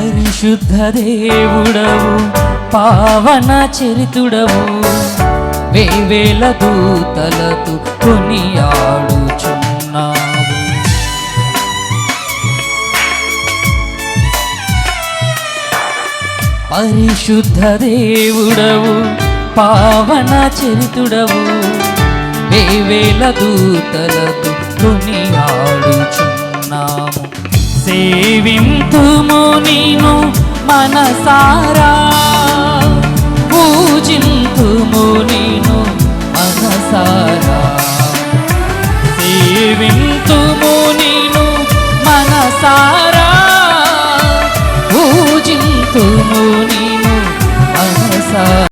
పరిశుద్ధ దేవుడవు పావన చరితుడవు. వేవేల దూతలతో కొనియాడుచున్నావు. పరిశుద్ధ దేవుడవు పావన చరితుడవు. వేవేల దూతలతో కొనియాడుచున్నాము సేవిం മനസാരാ